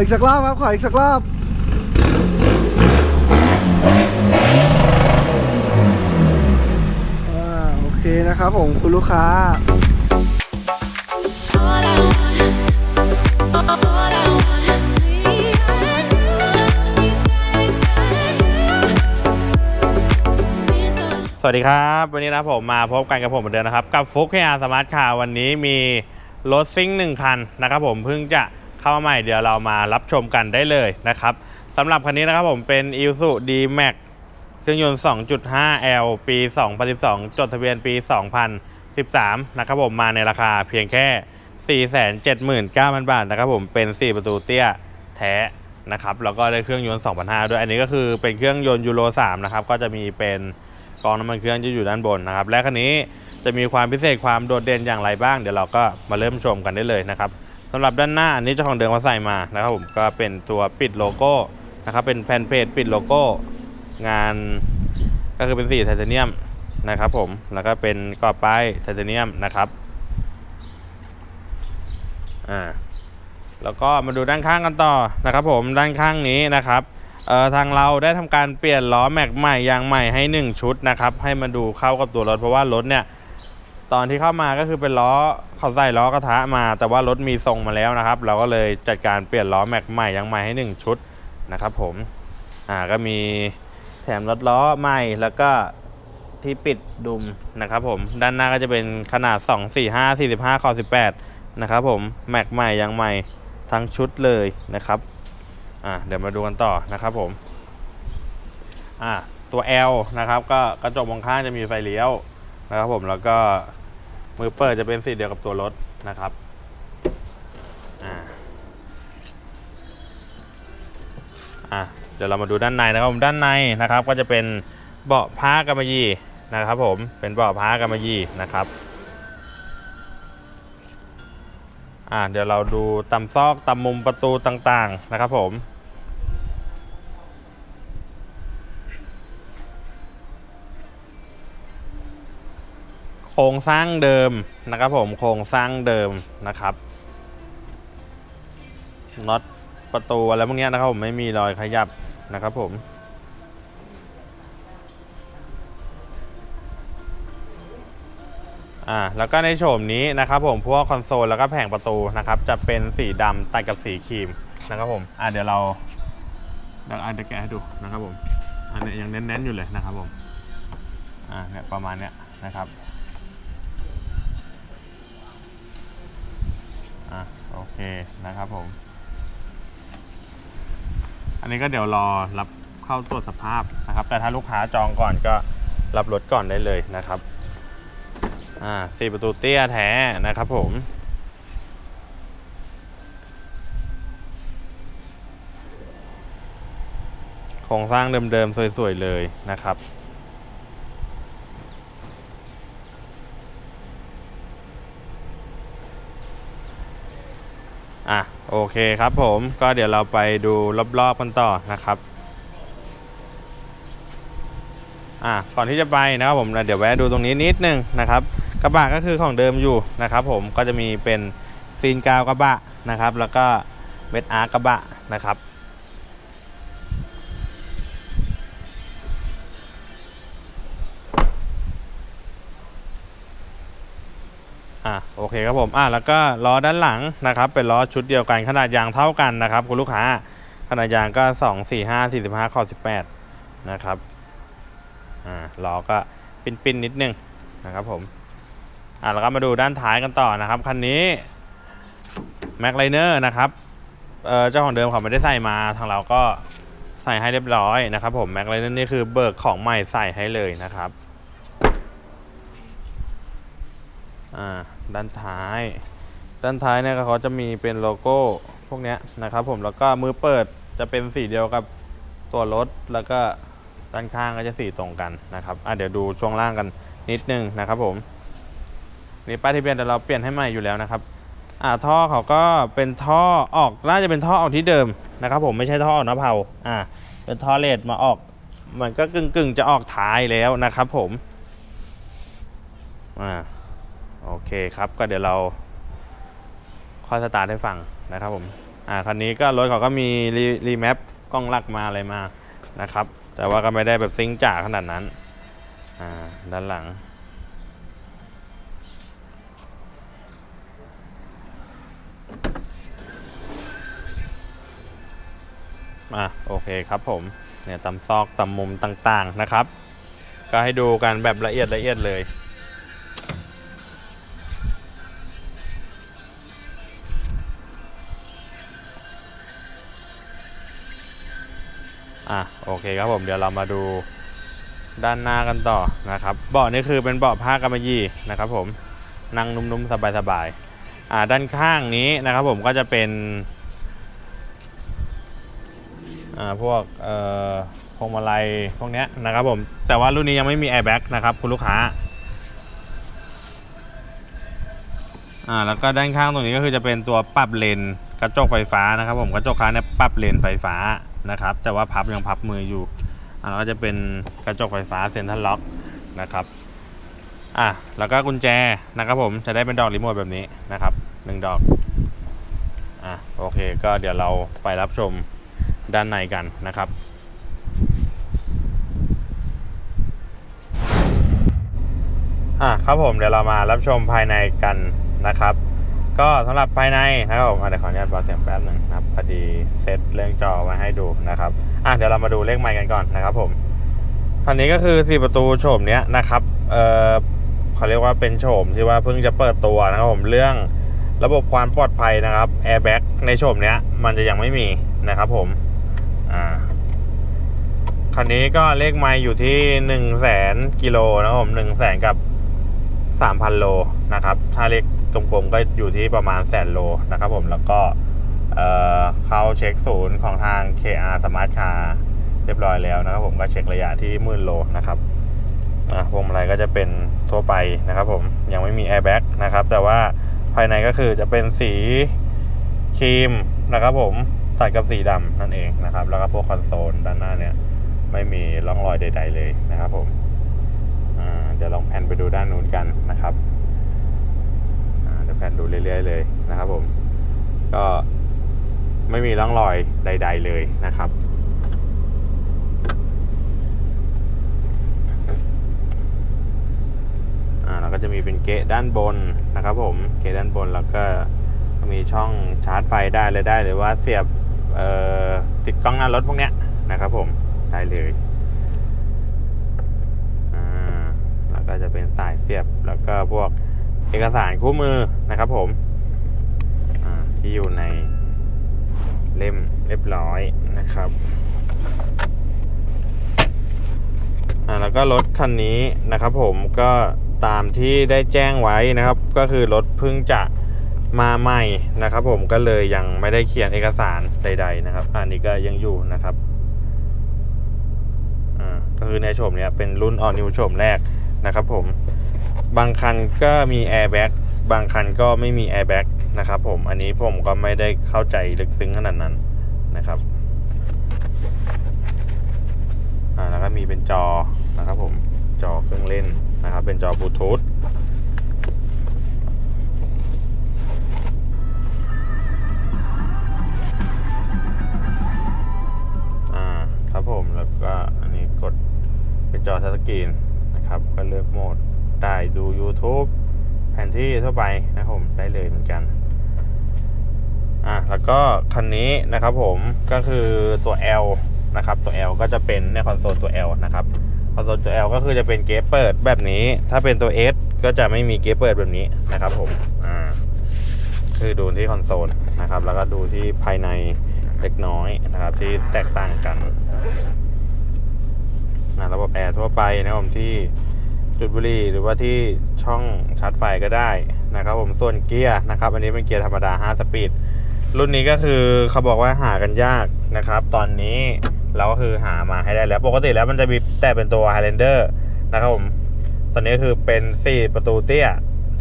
อีกสักรอบครับ ขออีกสักรอบอโอเคนะครับผมคุณลูกค้า สวัสดีครับ วันนี้นะผมมาพบกันกับผมเหมือนเดิมนะครับ กับฟุกเฮียสมาร์ทคาร์วันนี้มีรถซิ่งหนึ่งคันนะครับผมเพิ่งจะ เข้ามาใหม่เดี๋ยวเรามารับชมกันได้เลยนะครับสำหรับคันนี้นะครับผมเป็น i s u d Max เครื่องยนต์ 2.5L ปี 2012 จดทะเบียนปี 2013 นะครับผมมาในราคาเพียงแค่ 479,000 บาทนะครับผมเป็น 4 ประตูเตี้ยแท้นะครับแล้วก็ได้เครื่องยนต์ 2,500 ด้วย อันนี้ก็คือเป็นเครื่องยนต์ยูโร 3 นะครับ ก็จะมีเป็นกองน้ำมันเครื่องจะอยู่ด้านบนนะครับ และคันนี้จะมีความพิเศษความโดดเด่นอย่างไรบ้าง เดี๋ยวเราก็มาเริ่มชมกันได้เลยนะครับ สำหรับด้านหน้าอันนี้เจ้าของเดิมเขาใส่มานะครับผมก็เป็นตัวปิดโลโก้นะครับเป็นแผ่นเพจปิดโลโก้งานก็คือเป็นสีไทเทเนียมนะครับผมแล้วก็เป็นกรอบป้ายไทเทเนียมนะครับอ่าแล้วก็มาดูด้านข้างกันต่อนะครับผมด้านข้างนี้นะครับเอ่อทางเราได้ทำการเปลี่ยนล้อแม็กใหม่ยางใหม่ให้ 1 ชุดนะครับให้มาดูเข้ากับตัวรถเพราะว่ารถเนี่ยตอนที่เข้ามาก็คือเป็นล้อ เขาใส่ล้อกระทะมาแต่ว่ารถมีทรงมาแล้วนะครับ เราก็เลยจัดการเปลี่ยนล้อแม็กใหม่ยางใหม่ให้ 1 ชุดนะครับผมอ่าก็มีแถมรถล้อใหม่แล้วก็ที่ปิดดุมนะครับผมด้านหน้าก็จะเป็นขนาด 2 4 5 45คอ18นะครับผมแม็กใหม่ยังใหม่ทั้งชุดเลยนะครับอ่าเดี๋ยวมาดูกันต่อนะครับผมอ่าตัว L นะครับก็กระจกมองข้างจะมีไฟเลี้ยวนะครับผมแล้วก็ มือเปิดจะเป็นสีเดียวกับตัวรถนะครับอ่าอะเดี๋ยวเรามาดูด้านในนะครับผมด้านในนะครับก็จะเป็นเบาะผ้ากำมะหยี่นะครับผมเป็นเบาะผ้ากำมะหยี่นะครับอะเดี๋ยวเราดูตำซอกตำมุมประตูต่างๆนะครับผม ครงสร้างเดิมนะครับผมโครงสร้างเดิมนะครับน็อตประตูอะไรพวกนี้นะครับผมไม่มีรอยขยับนะครับผมอ่าแล้วก็ในโฉมนี้นะครับผมพวกคอนโซลแล้วก็แผงประตูนะครับจะเป็นสีดำตัดกับสีครีมนะครับผมอ่าเดี๋ยวเราเดี๋ยวอะเดี๋ยวแกะให้ดูนะครับผมอันนี้ยังแน่นๆอยู่เลยนะครับผมอ่าเนี่ยประมาณเนี้ยนะครับ อะโอเคนะครับผม อันนี้ก็เดี๋ยวรอรับเข้าตรวจสภาพนะครับ แต่ถ้าลูกค้าจองก่อนก็รับรถก่อนได้เลยนะครับอ่าสี่ประตูเตี้ยแท้นะครับผมโครงสร้างเดิมๆ สวย ๆ เลยนะครับ อะ โอเคครับผมก็เดี๋ยวเราไปดูรอบๆกันต่อนะครับอะก่อนที่จะไปนะครับผมเดี๋ยวแวะดูตรงนี้นิดนึงนะครับกระบะก็คือของเดิมอยู่นะครับผมก็จะมีเป็นซีนกาวกระบะนะครับ แล้วก็เม็ดอาร์กระบะนะครับ อะโอเคครับผมอะแล้วก็ล้อด้านหลังนะครับ เป็นล้อชุดเดียวกันขนาดยางเท่ากันนะครับคุณลูกค้าขนาดยางก็2 4 5 4 5ข้อ18นะครับอ่าล้อก็ปิ้นๆนนิดนึงนะครับผมอะแล้วก็มาดูด้านท้ายกันต่อนะครับคันนี้แม็กไลเนอร์นะครับเอ่อเจ้าของเดิมเขาไม่ได้ใส่มาทางเราก็ใส่ให้เรียบร้อยนะครับผมแม็กไลเนอร์นี่คือเบิกของใหม่ใส่ให้เลยนะครับ อ่าด้านท้าย ด้านท้ายเนี่ยเขาจะมีเป็นโลโก้พวกเนี้ยนะครับผมแล้วก็มือเปิดจะเป็นสีเดียวกับตัวรถแล้วก็ด้านข้างก็จะสีตรงกันนะครับอะเดี๋ยวดูช่วงล่างกันนิดนึงนะครับผมนี่ป้ายทะเบียนแต่เราเปลี่ยนให้ใหม่อยู่แล้วนะครับอ่าท่อเขาก็เป็นท่อออกน่าจะเป็นท่อออกที่เดิมนะครับผมไม่ใช่ท่อออกน้ำเผาอ่าเป็นท่อเลดมาออก มันก็กึ่งกึ่งๆจะออกท้ายแล้วนะครับผมอ่า โอเคครับก็เดี๋ยวเราค่อยสตาร์ทให้ฟังนะครับผมอ่าคันนี้ก็รถเขาก็มีรีรีแมปกล้องลักมาอะไรมานะครับ แต่ว่าก็ไม่ได้แบบซิงจ๋าขนาดนั้นอ่าด้านหลังอะโอเคครับผมเนี่ยตำซอกตำมุมต่างๆนะครับ ก็ให้ดูกันแบบละเอียดละเอียดเลย อะโอเคครับผมเดี๋ยวเรามาดูด้านหน้ากันต่อนะครับเบาะนี่คือเป็นเบาะผ้ากำมะหยี่นะครับผมนั่งนุ่มๆสบายๆอ่าด้านข้างนี้นะครับผมก็จะเป็นอ่าพวกเอ่อพวงมาลัยพวกเนี้ยนะครับผมแต่ว่ารุ่นนี้ยังไม่มีแอร์แบ็กนะครับคุณลูกค้าอ่าแล้วก็ด้านข้างตรงนี้ก็คือจะเป็นตัวปรับเลนกระจกไฟฟ้านะครับผมกระจกค้าเนี่ยปรับเลนไฟฟ้า นะครับ แต่ว่าพับยังพับมืออยู่อ่าแล้วก็จะเป็นกระจกไฟฟ้าเซ็นทรัลล็อกนะครับอะแล้วก็กุญแจนะครับผมจะได้เป็นดอกรีโมทแบบนี้นะครับหนึ่งดอกอะโอเค ก็เดี๋ยวเราไปรับชมด้านในกันนะครับอะครับผมเดี๋ยวเรามารับชมภายในกันนะครับ ก็สำหรับภายในนะครับผมเดี๋ยวขออนุญาตเบาเสียงแป๊บหนึ่งนะครับพอดีเซตเรื่องจอไว้ให้ดูนะครับอะเดี๋ยวเรามาดูเลขไมค์กันก่อนนะครับผมคันนี้ก็คือสี่ประตูโฉมเนี้ยนะครับเออเขาเรียกว่าเป็นโฉมที่ว่าเพิ่งจะเปิดตัวนะครับผมเรื่องระบบความปลอดภัยนะครับแอร์แบ็กในโฉมเนี้ยมันจะยังไม่มีนะครับผมอ่าคันนี้ก็เลขไมล์อยู่ที่หนึ่งแสนกิโลนะครับผมหนึ่งแสนกับ สามพันโลนะครับ ถ้าเลขกลมๆก็อยู่ที่ประมาณแสนโลนะครับผมแล้วก็เเข้าเช็คศูนย์ของทาง KR Smart Car เรียบร้อยแล้วนะครับผมก็เช็คระยะที่หมื่นโลนะครับอะพวงมาลัยก็จะเป็นทั่วไปนะครับผมยังไม่มีแอร์แบ็กนะครับแต่ว่าภายในก็คือจะเป็นสีครีมนะครับผมตัดกับสีดำนั่นเองนะครับ แล้วก็พวกคอนโซลด้านหน้าเนี่ยไม่มีร่องรอยใด ๆ เลยนะครับผม เดี๋ยวลองแพนไปดูด้านนู้นกันนะครับเดี๋ยวแพนดูเรื่อย ๆ เลยนะครับผม ก็ไม่มีร่องรอยใด ๆ เลยนะครับ อ่าก็จะมีเป็นเกะด้านบนนะครับผม เกะด้านบนแล้วก็มีช่องชาร์จไฟได้เลยได้หรือว่าเสียบติดกล้องหน้ารถพวกเนี้ยนะครับผมได้เลย แล้วก็พวกเอกสารคู่มือนะครับผมที่อยู่ในเล่มเรียบร้อยนะครับอ่าแล้วก็รถคันนี้นะครับผมก็ตามที่ได้แจ้งไว้นะครับ ก็คือรถเพิ่งจะมาใหม่นะครับ ผมก็เลยยังไม่ได้เขียนเอกสารใด ๆ นะครับ อันนี้ก็ยังอยู่นะครับอ่าก็คือในโฉมเนี้ยเป็นรุ่นออนิวโฉมแรกนะครับผม บางคันก็มีแอร์แบ็กบางคันก็ไม่มีแอร์แบ็กนะครับผมอันนี้ผมก็ไม่ได้เข้าใจลึกซึ้งขนาดนั้นนะครับอ่าแล้วก็มีเป็นจอนะครับผมจอเครื่องเล่นนะครับ เป็นจอบลูทูธอ่าครับผมแล้วก็อันนี้กดเป็นจอทัชสกรีนนะครับ ก็เลือกโหมด ได้ดู YouTube แผนที่ทั่วไปนะครับผมได้เลยเหมือนกันอะแล้วก็คันนี้นะครับผมก็คือตัว L นะครับตัว L ก็จะเป็นในคอนโซลตัว L นะครับคอนโซลตัว L ก็คือจะเป็นเกฟเปิดแบบนี้ ถ้าเป็นตัว S ก็จะไม่มีเกฟเปิดแบบนี้นะครับผมอ่าคือดูที่คอนโซลนะครับ แล้วก็ดูที่ภายในเล็กน้อยนะครับ ที่แตกต่างกันอะระบบแอร์ทั่วไปนะครับผมที่ จุดบุหรี่หรือว่าที่ช่องชาร์จไฟก็ได้นะครับผมส่วนเกียร์นะครับ อันนี้เป็นเกียร์ธรรมดา 5 สปีด รุ่นนี้ก็คือเขาบอกว่าหากันยากนะครับ ตอนนี้เราก็คือหามาให้ได้แล้ว ปกติแล้วมันจะมีแต่เป็นตัว Highlander นะครับผมตอนนี้คือเป็น4ประตูเตี้ย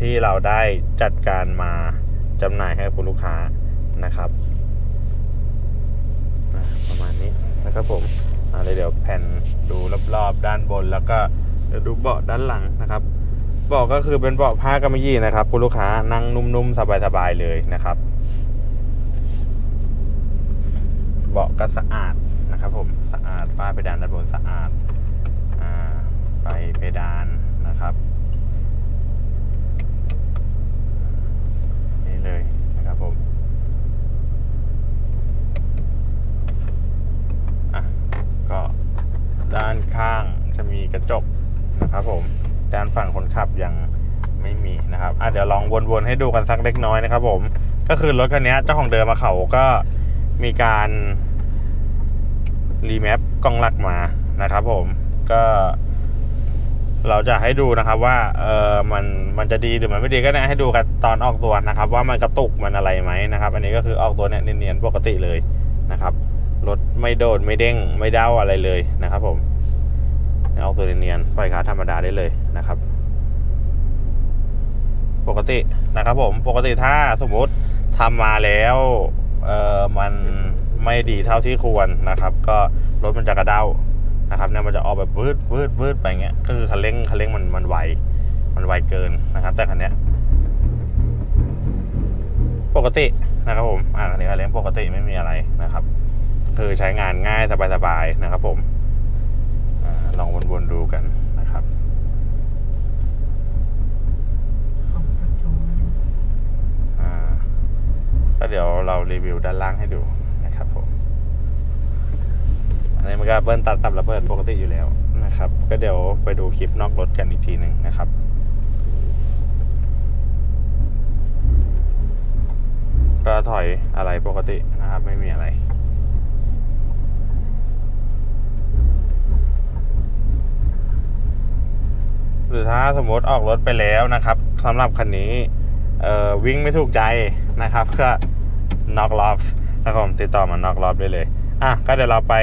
ที่เราได้จัดการมาจำหน่ายให้กับคุณลูกค้านะครับประมาณนี้นะครับผมเดี๋ยวแผ่นดูรอบๆด้านบนแล้วก็ เดี๋ยวดูเบาะด้านหลังนะครับเบาะก็คือเป็นเบาะผ้ากำมะหยี่นะครับคุณลูกค้านั่งนุ่มๆสบายๆเลยนะครับ เบาะก็สะอาดนะครับ ผมสะอาดฝ้าเพดานด้านบนสะอาดอ่าไฟเพดานนะครับนี่เลยนะครับผมอะก็ด้านข้างจะมีกระจก นะครับผมด้านฝั่งคนขับยังไม่มีนะครับอะเดี๋ยวลองวนๆให้ดูกันสักเล็กน้อยนะครับ ผม ก็คือรถคันนี้เจ้าของเดิมมาเขาก็มีการรีแมปกล้องหลักมานะครับ ผมก็เราจะให้ดูนะครับว่าเออมันมันจะดีหรือมันไม่ดีก็เนี่ยให้ดูกันตอนออกตัวนะครับ ว่ามันกระตุกมันอะไรไหมนะครับ อันนี้ก็คือออกตัวเนี่ยเนียนๆปกติเลยนะครับรถไม่โดดไม่เด้งไม่เด้าอะไรเลยนะครับ ผม เออกตัวเนียนๆปล่อยขาธรรมดาได้เลยนะครับ ปกตินะครับผมปกติถ้าสมมติทำมาแล้วเออมันไม่ดีเท่าที่ควรนะครับ ก็รถมันจะกระเด้านะครับเนี่ยมันจะออกแบบวืดวืดวืดไปเงี้ยก็คือคันเร่งคันเร่งมันมันไวมันไวเกินนะครับ แต่คันเนี้ยปกตินะครับผมอ่าคันนี้คันเร่งปกติไม่มีอะไรนะครับ คือใช้งานง่ายสบายๆนะครับผม ลองวนๆดูกันนะครับของกระจกอ่าก็เดี๋ยวเรารีวิวด้านล่างให้ดูนะครับผมอันนี้มันก็เบิ้ลตัดตับระเบิดปกติอยู่แล้วนะครับ ก็เดี๋ยวไปดูคลิปนอกรถกันอีกทีหนึ่งนะครับก็ถอยอะไรปกตินะครับ ไม่มีอะไร หรือถ้าสมมติออกรถไปแล้วนะครับสำหรับคันนี้วิ่งไม่ถูกใจนะครับก็น็อกรอบนะครับผมติดต่อมาน็อกรอบได้เลยอะก็เดี๋ยวเราไป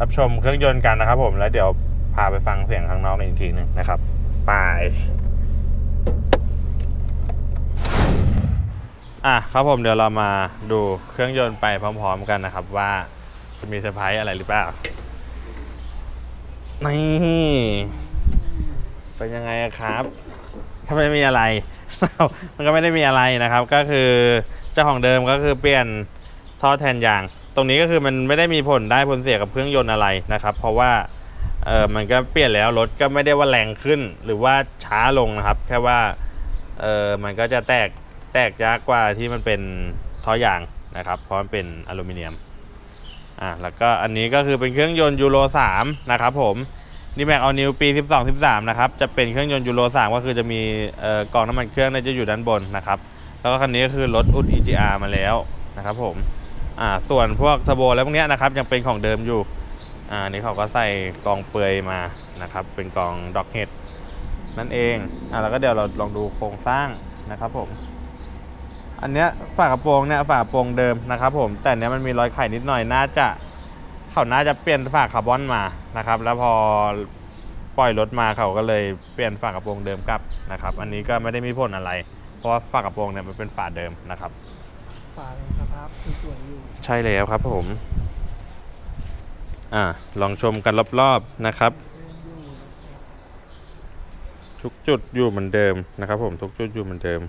รับชมเครื่องยนต์กันนะครับผมแล้วเดี๋ยวพาไปฟังเสียงข้างนอกอีกทีหนึงนะครับไปอะครับผมเดี๋ยวเรามาดูเครื่องยนต์ไปพร้อม ๆ กันนะครับว่าจะมีเซอร์ไพรส์อะไรหรือเปล่านี่ เป็นยังไงครับถ้าไม่มีอะไร มันก็ไม่ได้มีอะไรนะครับ ก็คือเจ้าของเดิมก็คือเปลี่ยนท่อแทนยาง ตรงนี้ก็คือมันไม่ได้มีผลได้ผลเสียกับเครื่องยนต์อะไรนะครับ เพราะว่าเออมันก็เปลี่ยนแล้วรถก็ไม่ได้ว่าแรงขึ้น หรือว่าช้าลงนะครับ แค่ว่าเออมันก็จะแตกแตกยากกว่าที่มันเป็นท่อยางนะครับเพราะมันเป็นอลูมิเนียมอะแล้วก็อันนี้ก็คือเป็นเครื่องยนต์ยูโร3นะครับผม ดีแม็กเอานิวปี 12 13 นะครับ จะเป็นเครื่องยนต์ยูโร 3 ก็คือจะมีกล่องน้ำมันเครื่องจะอยู่ด้านบนนะครับ แล้วก็คันนี้ก็คือรถอุด EGR มาแล้วนะครับผม อ่า ส่วนพวกเทอร์โบแล้วพวกเนี้ยนะครับยังเป็นของเดิมอยู่ อ่า นี่เขาก็ใส่กองเปลือยมานะครับ เป็นกองด็อกเฮดนั่นเอง อ่าแล้วก็เดี๋ยวเราลองดูโครงสร้างนะครับผม อันเนี้ยฝากระโปรงเนี่ยฝากระโปรงเดิมนะครับผม แต่เนี้ยมันมีรอยไข่นิดหน่อยน่าจะ เขาน่าจะเปลี่ยนฝาคาร์บอนมานะครับ แล้วพอปล่อยรถมาเขาก็เลยเปลี่ยนฝากระโปรงเดิมกลับนะครับ อันนี้ก็ไม่ได้มีผลอะไร เพราะว่าฝากระโปรงเนี่ยมันเป็นฝาเดิมนะครับ ฝาสภาพสวยๆอยู่ ใช่แล้วครับผม อ่าลองชมกันรอบๆนะครับ ทุกจุดอยู่เหมือนเดิมนะครับผมทุกจุดอยู่เหมือนเดิม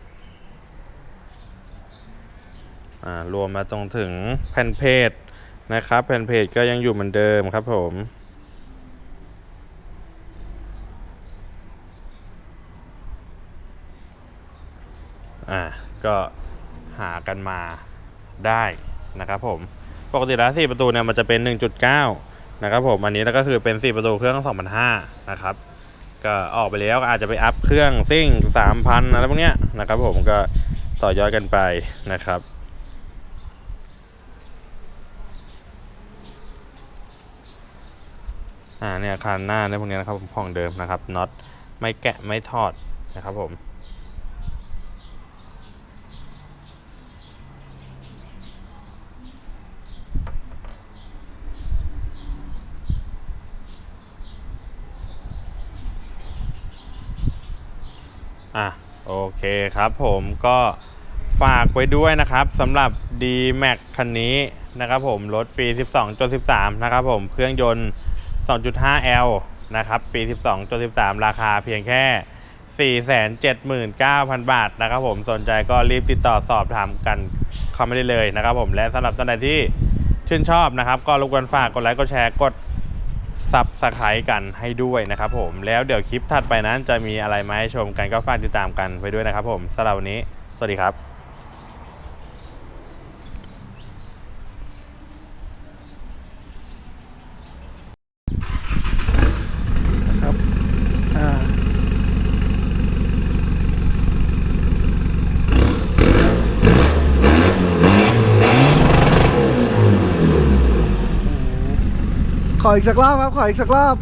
อ่ารวมมาตรงถึงแผ่นเพจ นะครับแผ่นเพจก็ยังอยู่เหมือนเดิมครับผมอ่าก็หากันมาได้นะครับผมปกติแล้ว4ประตูเนี่ยมันจะเป็น 1.9 นะครับผมอันนี้แล้วก็คือเป็น 4 ประตูเครื่อง2005นะครับ ก็ออกไปแล้วก็อาจจะไปอัพเครื่องซิ่ง 3,000 อะไรพวกเนี้ยนะครับผมก็ต่อยอดกันไปนะครับ อ่าเนี่ยคันหน้าเนี่ยพวกนี้นะครับผมของเดิมนะครับน็อตไม่แกะไม่ถอดนะครับผมอะโอเคครับผมก็ฝากไว้ด้วยนะครับสำหรับ D Max คันนี้นะครับผมรถปี 12.13 นะครับผมเครื่องยนต์ 2.5L นะครับปี 12จน13 ราคาเพียงแค่ 479,000 บาทนะครับผมสนใจก็รีบติดต่อสอบถามกันเข้ามาได้เลยนะครับผมและสำหรับท่านใดที่ชื่นชอบนะครับ ก็รบกวนฝากกดไลค์กดแชร์กดซับสไครต์กันให้ด้วยนะครับผมแล้วเดี๋ยวคลิปถัดไปนั้นจะมีอะไรมาให้ชมกันก็ฝากติดตามกันไปด้วยนะครับผมสำหรับวันนี้ สวัสดีครับ ขออีกสักรอบครับ ขออีกสักรอบ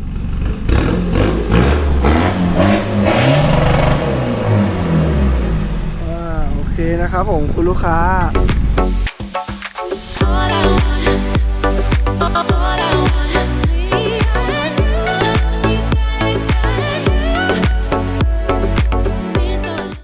โอเคนะครับผมคุณลูกค้า